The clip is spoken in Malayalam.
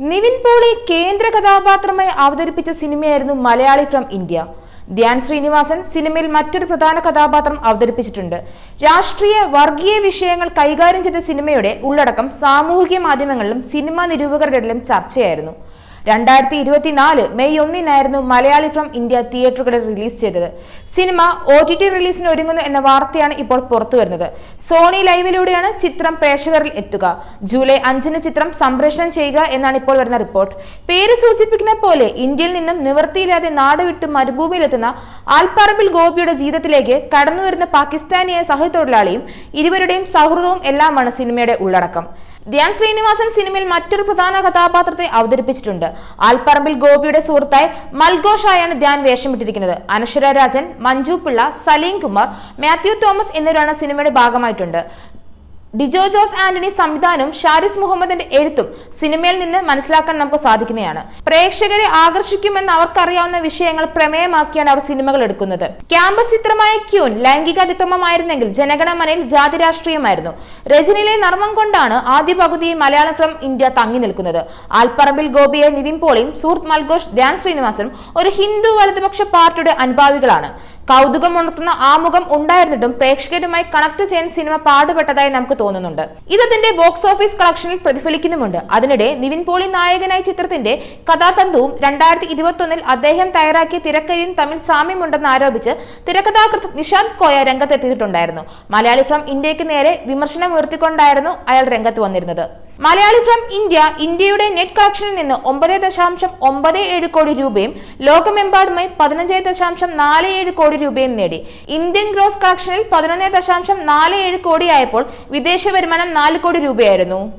നിവിൻ പോളി കേന്ദ്ര കഥാപാത്രമായി അവതരിപ്പിച്ച സിനിമയായിരുന്നു മലയാളി ഫ്രം ഇന്ത്യ. ധ്യാൻ ശ്രീനിവാസൻ സിനിമയിൽ മറ്റൊരു പ്രധാന കഥാപാത്രം അവതരിപ്പിച്ചിട്ടുണ്ട്. രാഷ്ട്രീയ വർഗീയ വിഷയങ്ങൾ കൈകാര്യം ചെയ്ത സിനിമയുടെ ഉള്ളടക്കം സാമൂഹിക മാധ്യമങ്ങളിലും സിനിമാ നിരൂപകരുടെ ഇടയിലും ചർച്ചയായിരുന്നു. രണ്ടായിരത്തി ഇരുപത്തിനാല് മെയ് ഒന്നിനായിരുന്നു മലയാളി ഫ്രം ഇന്ത്യ തിയേറ്ററുകളിൽ റിലീസ് ചെയ്തത്. സിനിമ ഒ ടി ടി റിലീസിന് ഒരുങ്ങുന്നു എന്ന വാർത്തയാണ് ഇപ്പോൾ പുറത്തു വരുന്നത്. സോണി ലൈവിലൂടെയാണ് ചിത്രം പ്രേക്ഷകരിൽ എത്തുക. ജൂലൈ അഞ്ചിന് ചിത്രം സംപ്രേഷണം ചെയ്യുക എന്നാണ് ഇപ്പോൾ വരുന്ന റിപ്പോർട്ട്. പേര് സൂചിപ്പിക്കുന്ന പോലെ ഇന്ത്യയിൽ നിന്നും നിവൃത്തിയില്ലാതെ നാടുവിട്ട് മരുഭൂമിയിലെത്തുന്ന ആൽപ്പറമ്പിൽ ഗോപിയുടെ ജീവിതത്തിലേക്ക് കടന്നുവരുന്ന പാകിസ്ഥാനിയായ സഹതൊഴിലാളിയും ഇരുവരുടെയും സൗഹൃദവും എല്ലാമാണ് സിനിമയുടെ ഉള്ളടക്കം. ധ്യാൻ ശ്രീനിവാസൻ സിനിമയിൽ മറ്റൊരു പ്രധാന കഥാപാത്രത്തെ അവതരിപ്പിച്ചിട്ടുണ്ട്. ആൽപ്പറമ്പിൽ ഗോപിയുടെ സുഹൃത്തായി മൽഘോഷായാണ് ധ്യാൻ വേഷമിട്ടിരിക്കുന്നത്. അനശ്വര രാജൻ മഞ്ജു പിള്ള സലീം കുമാർ മാത്യു തോമസ് എന്നിവരാണ് സിനിമയുടെ ഭാഗമായിട്ടുണ്ട്. ഡിജോ ജോസ് ആന്റണി സംവിധാനവും ഷാരിസ് മുഹമ്മദിന്റെ എഴുത്തും സിനിമയിൽ നിന്ന് മനസ്സിലാക്കാൻ നമുക്ക് സാധിക്കുന്നതാണ്. പ്രേക്ഷകരെ ആകർഷിക്കുമെന്ന് അവർക്കറിയാവുന്ന വിഷയങ്ങൾ പ്രമേയമാക്കിയാണ് അവർ സിനിമകൾ എടുക്കുന്നത്. ക്യാമ്പസ് ചിത്രമായ ക്യൂൻ ലൈംഗിക അതിക്രമമായിരുന്നെങ്കിൽ ജനഗണമനയിൽ ജാതി രാഷ്ട്രീയമായിരുന്നു. രജനിയിലെ നർമ്മം കൊണ്ടാണ് ആദ്യ പകുതി മലയാളം ഫ്രം ഇന്ത്യ തങ്ങി നിൽക്കുന്നത്. ആൽപ്പറമ്പിൽ ഗോപിയെ നിവിൻ പോളിയും സുഹൃത്ത് മൽഘോഷ് ധ്യാൻ ശ്രീനിവാസനും ഒരു ഹിന്ദു വലതുപക്ഷ പാർട്ടിയുടെ അനുഭാവികളാണ്. കൗതുകം ഉണർത്തുന്ന ആമുഖം ഉണ്ടായിരുന്നിട്ടും പ്രേക്ഷകരുമായി കണക്ട് ചെയ്യാൻ സിനിമ പാടുപെട്ടതായി നമുക്ക് തോന്നുന്നുണ്ട്. ഇത് അതിന്റെ ബോക്സ് ഓഫീസ് കളക്ഷനിൽ പ്രതിഫലിക്കുന്നുമുണ്ട്. അതിനിടെ നിവിൻ പോളി നായകനായ ചിത്രത്തിന്റെ കഥാതന്തുവും രണ്ടായിരത്തി ഇരുപത്തൊന്നിൽ അദ്ദേഹം തയ്യാറാക്കിയ തിരക്കഥയും തമ്മിൽ സാമ്യമുണ്ടെന്ന് ആരോപിച്ച് തിരക്കഥാകൃത്ത് നിഷാന്ത് കോയ രംഗത്തെത്തിയിട്ടുണ്ടായിരുന്നു. മലയാളി ഫ്രം ഇന്ത്യയ്ക്ക് നേരെ വിമർശനം ഉയർത്തിക്കൊണ്ടായിരുന്നു അയാൾ രംഗത്ത് വന്നിരുന്നത്. മലയാളി ഫ്രം ഇന്ത്യ ഇന്ത്യയുടെ നെറ്റ് കളക്ഷനിൽ നിന്ന് ഒമ്പത് ദശാംശം ഒമ്പത് ഏഴ് കോടി രൂപയും ലോകമെമ്പാടുമായി പതിനഞ്ച് ദശാംശം നാല് ഏഴ് കോടി രൂപയും നേടി. ഇന്ത്യൻ ഗ്രോസ് കളക്ഷനിൽ പതിനൊന്ന് ദശാംശം നാല് ഏഴ് കോടിയായപ്പോൾ വിദേശ വരുമാനം നാല് കോടി രൂപയായിരുന്നു.